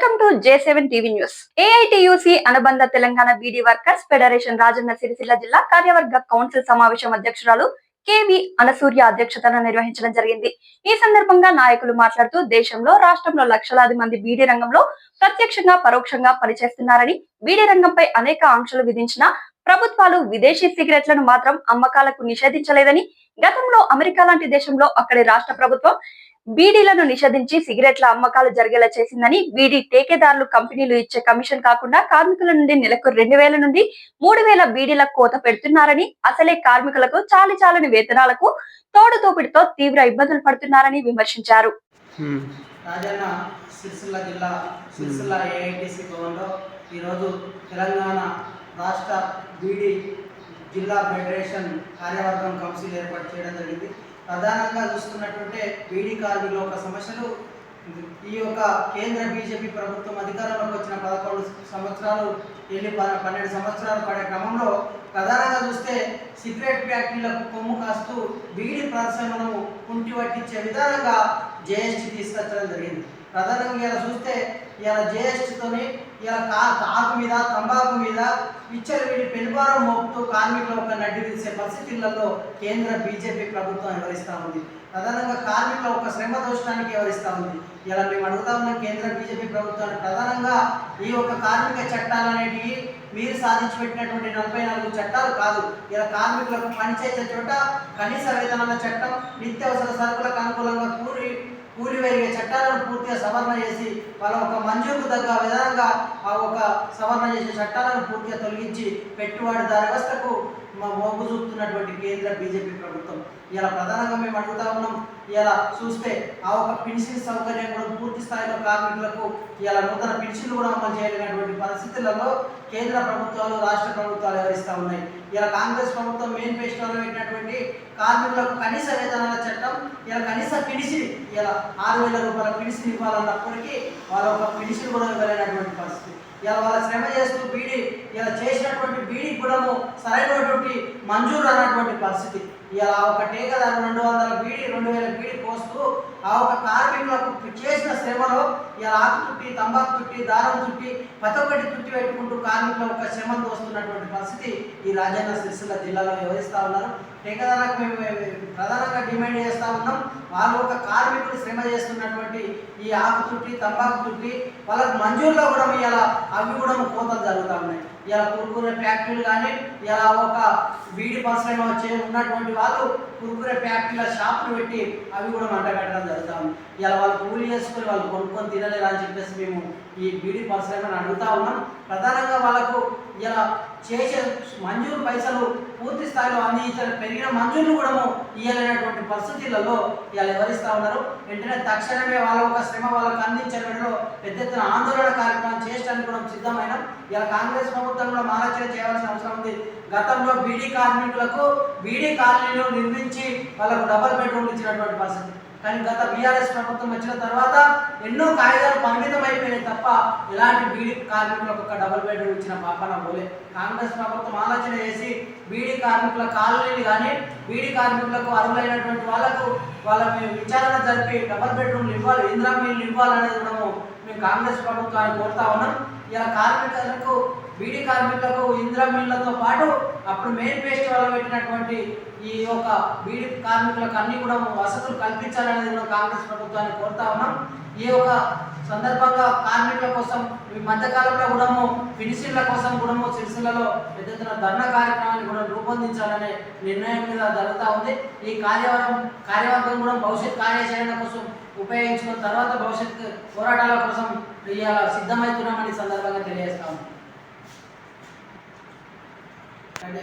Welcome to J seven TV news. AITUC అనుబంధ Telangana beedi workers federation Rajanna Sircilla జిల్లా కార్యవర్గ కౌన్సిల్ సమావేశం అధ్యక్షురాలు కేవి అనసూర్య అధ్యక్షతన నిర్వహించడం జరిగింది. ఈ సందర్భంగా నాయకులు మాట్లాడుతూ దేశంలో రాష్ట్రంలో లక్షలాది మంది బీడీ రంగంలో ప్రత్యక్షంగా పరోక్షంగా పనిచేస్తున్నారని బీడీ రంగంపై అనేక ఆంక్షలు విధించిన ప్రభుత్వాలు విదేశీ సిగరెట్లను మాత్రం అమ్మకాలకు నిషేధించలేదని గతంలో అమెరికా లాంటి దేశంలో అక్కడి రాష్ట్ర ప్రభుత్వం బీడీలను నిషేధించి సిగరెట్ల అమ్మకాలు జరిగేలా చేసిందని బీడీ టేకేదారులు కంపెనీలు ఇచ్చే కమిషన్ కాకుండా కార్మికుల నుండి నెలకు రెండు వేల నుండి మూడు వేల బీడీల కోత పెడుతున్నారని అసలే కార్మికులకు చాలి చాలని వేతనాలకు తోడు తోపిడితో తీవ్ర ఇబ్బందులు పడుతున్నారని విమర్శించారు. ఉమ్. రాజన్న సిరిసిల్ల జిల్లా సిరిసిల్ల ఏఐటిసి భవన్లో ఈరోజు తెలంగాణ రాష్ట్ర బీడీ జిల్లా ఫెడరేషన్ కార్యవర్గం కౌన్సిల్ ఏర్పాటు చేయడం జరిగింది. ప్రధానంగా చూస్తున్నట్టుంటే బీడీ కార్మికుల యొక్క సమస్యలు ఈ యొక్క కేంద్ర బీజేపీ ప్రభుత్వం అధికారంలోకి వచ్చిన పదకొండు సంవత్సరాలు వెళ్ళి ప- పన్నెండు సంవత్సరాలు పడే క్రమంలో ప్రధానంగా చూస్తే సిగరెట్ ఫ్యాక్టరీలకు కొమ్ము కాస్తూ బీడీ పరిశ్రమను కుంటి పట్టించే విధానంగా జేఎస్టీ తీసుకొచ్చడం జరిగింది. ప్రధానంగా ఇలా చూస్తే ఇలా జేఎస్టీతోని ఇలా కా తాకు మీద తంబాకు మీద పిచ్చలు వీడి పెనుభారం మోపుతూ కార్మికుల ఒక నడ్డి తీసే పరిస్థితులలో కేంద్ర బీజేపీ ప్రభుత్వం వివరిస్తూ ఉంది? ప్రధానంగా కార్మికుల ఒక శ్రమ దోషానికి వివరిస్తూ ఉంది? ఇలా మేము అడుగుతా ఉన్న కేంద్ర బీజేపీ ప్రభుత్వాన్ని. ప్రధానంగా ఈ యొక్క కార్మిక చట్టాలు అనేటివి మీరు సాధించి పెట్టినటువంటి నలభై నాలుగు చట్టాలు కాదు. ఇలా కార్మికులకు పనిచేసే చోట కనీస వేతనాల చట్టం నిత్యావసర సరుకులకు అనుకూలంగా కూలి కూలి వేరే చట్టాలను పూర్తిగా సవరణ చేసి వాళ్ళ ఒక మంజూరుకు తగ్గ విధంగా ఆ ఒక సవరణ చేసే చట్టాలను పూర్తిగా తొలగించి పెట్టుబడిదారు వ్యవస్థకు మా మోగు చూపుతున్నటువంటి కేంద్ర బీజేపీ ప్రభుత్వం. ఇలా ప్రధానంగా మేము అడుగుతా ఉన్నాం ఇలా చూస్తే ఆ ఒక పెన్షన్ సౌకర్యం కూడా పూర్తి స్థాయిలో కార్మికులకు ఇలా నూతన పెన్షన్లు కూడా అమలు చేయలేనటువంటి పరిస్థితులలో కేంద్ర ప్రభుత్వాలు రాష్ట్ర ప్రభుత్వాలు వివరిస్తూ ఉన్నాయి. ఇలా కాంగ్రెస్ ప్రభుత్వం మెయిన్ ఫెస్టివల్ పెట్టినటువంటి కార్మికులకు కనీస వేతనాల చట్టం ఇలా కనీస పిడిసి ఇలా ఆరు వేల రూపాయల పిడిసిని ఇవ్వాలన్నప్పటికీ వాళ్ళ ఒక పిడిసిని కూడా ఇవ్వలేనటువంటి పరిస్థితి. ఇలా వాళ్ళ శ్రమ చేస్తూ బీడీ ఇలా చేసినటువంటి బీడీ గుణము సరైనటువంటి మంజూరు అన్నటువంటి పరిస్థితి. ఇలా ఒక టేకదారు రెండు వందల బీడీ రెండు వేల బీడీ పోస్తూ ఆ ఒక కార్మికులకు చేసిన శ్రమలో ఇలా ఆకు చుట్టి తంబాకు చుట్టి దారం చుట్టి ప్రతి ఒక్కటి చుట్టి పెట్టుకుంటూ కార్మికుల యొక్క శ్రమను దోస్తున్నటువంటి పరిస్థితి ఈ రాజన్న సిరిసిల్ల జిల్లాలో వివరిస్తూ ఉన్నారు. టేకదారులకు మేము ప్రధానంగా డిమాండ్ చేస్తూ ఉన్నాం. వాళ్ళు ఒక కార్మికులు శ్రమ చేస్తున్నటువంటి ఈ ఆకు చుట్టి తంబాకు చుట్టి వాళ్ళకు మంజూరులో కూడా ఇలా అవి కూడా కోతలు జరుగుతూ ఉన్నాయి. ఇలా కురుకురే ఫ్యాక్టరీలు కానీ ఇలా ఒక బీడి పరిశ్రమ వచ్చే ఉన్నటువంటి వాళ్ళు కురుకురే ఫ్యాక్టరీల షాపులు పెట్టి అవి కూడా మంట పెట్టడం జరుగుతూ ఉంది ఇలా వాళ్ళు కూలి చేసుకొని వాళ్ళు కొనుక్కొని తినలేరు అని చెప్పేసి మేము ఈ బీడీ పరిశ్రమను అడుగుతా ఉన్నాం. ప్రధానంగా వాళ్ళకు ఇలా చేసే మంజూరు పైసలు పూర్తి స్థాయిలో అందించాలి పెరిగిన మంజూరు కూడా ఇవ్వలేనటువంటి పరిస్థితులలో ఇలా వివరిస్తూ ఉన్నారు? వెంటనే తక్షణమే వాళ్ళ ఒక శ్రమ వాళ్ళకు అందించడంలో పెద్ద ఎత్తున ఆందోళన కార్యక్రమం చేయడానికి కూడా సిద్ధమైన. ఇలా కాంగ్రెస్ ప్రభుత్వం కూడా ఆలోచన చేయాల్సిన అవసరం ఉంది. గతంలో బీడీ కార్మికులకు బీడీ కాలనీలు నిర్మించి వాళ్ళకు డబల్ బెడ్రూమ్లు ఇచ్చినటువంటి పరిస్థితి. కానీ గత బీఆర్ఎస్ ప్రభుత్వం వచ్చిన తర్వాత ఎన్నో కాగితాలు పరిమితం అయిపోయినాయి తప్ప ఇలాంటి బీడీ కార్మికులకు ఒక డబుల్ బెడ్రూమ్ ఇచ్చిన పాపన పోలే. కాంగ్రెస్ ప్రభుత్వం ఆలోచన చేసి బీడీ కార్మికుల కాలనీలు కానీ బీడీ కార్మికులకు అర్హులైనటువంటి వాళ్ళకు వాళ్ళ మేము విచారణ జరిపి డబుల్ బెడ్రూమ్లు ఇవ్వాలి ఇందిరా ఇవ్వాలనేది కూడా మేము కాంగ్రెస్ ప్రభుత్వాన్ని కోరుతా ఉన్నాం. ఇలా కార్మికులకు బీడీ కార్మికులకు ఇందిరా మిల్లతో పాటు అప్పుడు మెయిన్ ఫెస్టివల్ పెట్టినటువంటి ఈ యొక్క బీడీ కార్మికులకు అన్ని కూడా వసతులు కల్పించాలనేది మేము కాంగ్రెస్ ప్రభుత్వాన్ని కోరుతా ఉన్నాం. ఈ యొక్క సందర్భంగా కార్మికుల కోసం ఈ మధ్యకాలంలో కూడా ఫినిషింగ్ల కోసం కూడా సిరిసిల్లలో పెద్ద ఎత్తున ధర్నా కార్యక్రమాన్ని కూడా రూపొందించాలనే నిర్ణయం మీద జరుగుతూ ఉంది. ఈ కార్యవర్గం కార్యవర్గం కూడా భవిష్యత్ కార్యాచరణ కోసం ఉపయోగించుకున్న తర్వాత భవిష్యత్తు పోరాటాల కోసం ఇవాళ సిద్ధమవుతున్నామని సందర్భంగా తెలియజేస్తాము అంటే